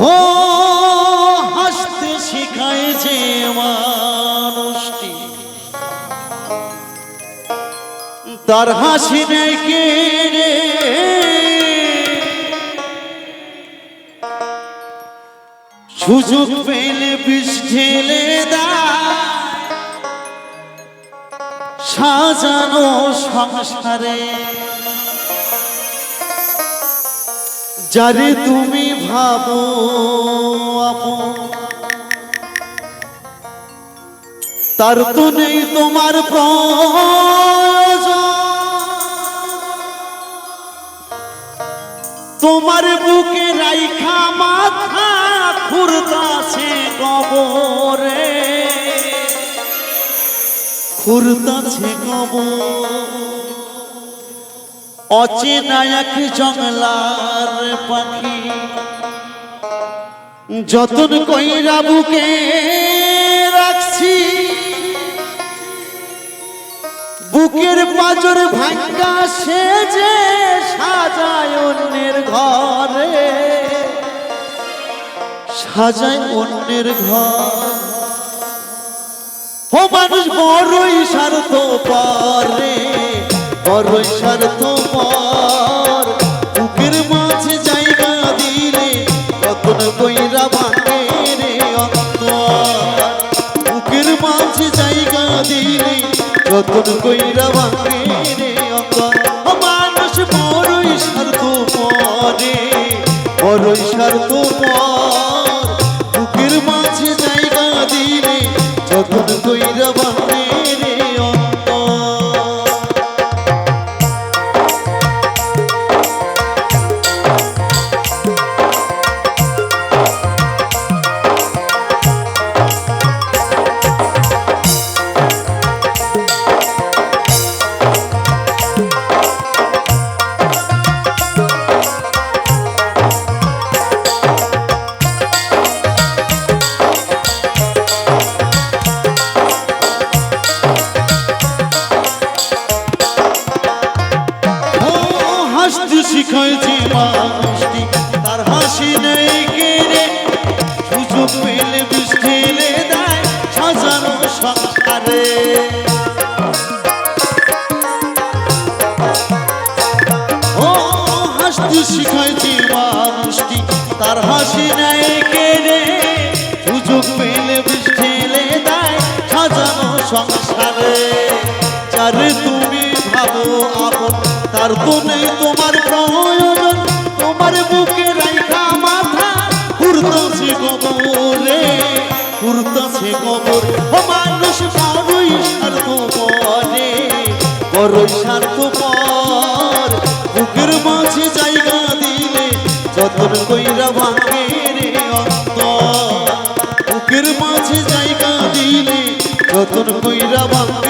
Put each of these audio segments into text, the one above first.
হো হাসতে শিখায় যে মানুষটি। তার হাসি নেই কেড়ে সুযোগ পেলে বিষ ঢেলে দেয়। সাজানো সংসারে যারে তুমি ভাবো তার তো নেই তোমার তোমার বুকে রাইখা মাথা খুরতাছে কবরে। খুরতাছে কবর। অচেনা এক জঙ্গলার পাখি। যতন কইরা বুকে রাখছি, বুকের পাজর ভাঙ্গা সে যে সাজায় অন্যের ঘরে। সাজায় অন্যের ঘর। ও মানুষ বড়ই স্বার্থ পরে বড়ই স্বার্থ পর বুকের মাঝে জায়গা দিলে রতন কইরা ভাঙে রে অন্তর। বুকের মাঝে জায়গা দিলে রতন কইরা ভাঙে রে অন্তর। মানুষ বড়ই স্বার্থ পরে বড়ই স্বার্থ পর বুকের মাঝে জায়গা দিলে যতন কইরা ভাঙে শিখাইছে মানুষটি, তার হাসি নেই কেড়ে। সুযোগ পেলে দেয় সাজানো সংসারে। ও, হাসতে শিখাইছে মানুষটি, তার হাসি নেই কেড়ে। সুযোগ পেলে বিষ দেয় সাজানো সংসারে। যারে তুমি ভাবো আপন, তার তো নেই তোমার বুকে রাইখা মাথা ঘুরতেছে কবরে ঘুরতেছে কবর। ও মানুষ পরে পর বুকের মাঝে জায়গা দিলে যতন কইরা ভাঙে রে অন্তর। বুকের মাঝে জায়গা দিলে যতন কইরা ভাঙে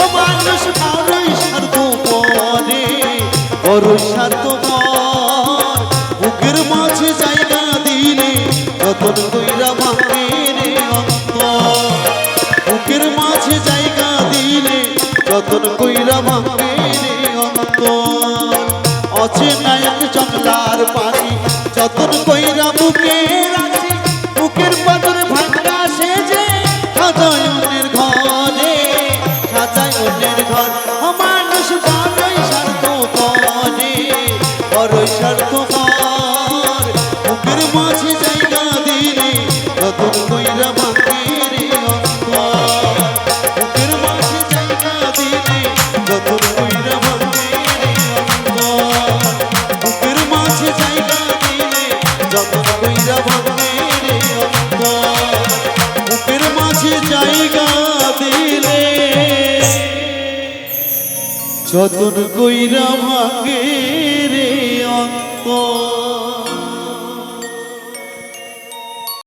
ও মানুষ বড়ই স্বার্থ পরে বড়ই স্বার্থ বুকের মাঝে জায়গা দিলে যতন কইরা ভাঙে রে অন্তর। বুকের মাঝে জায়গা দিলে যতন কইরা ভাঙে রে অন্তর। অচেনা এক জঙ্গলার পাখি যতন কইরা ভাঙে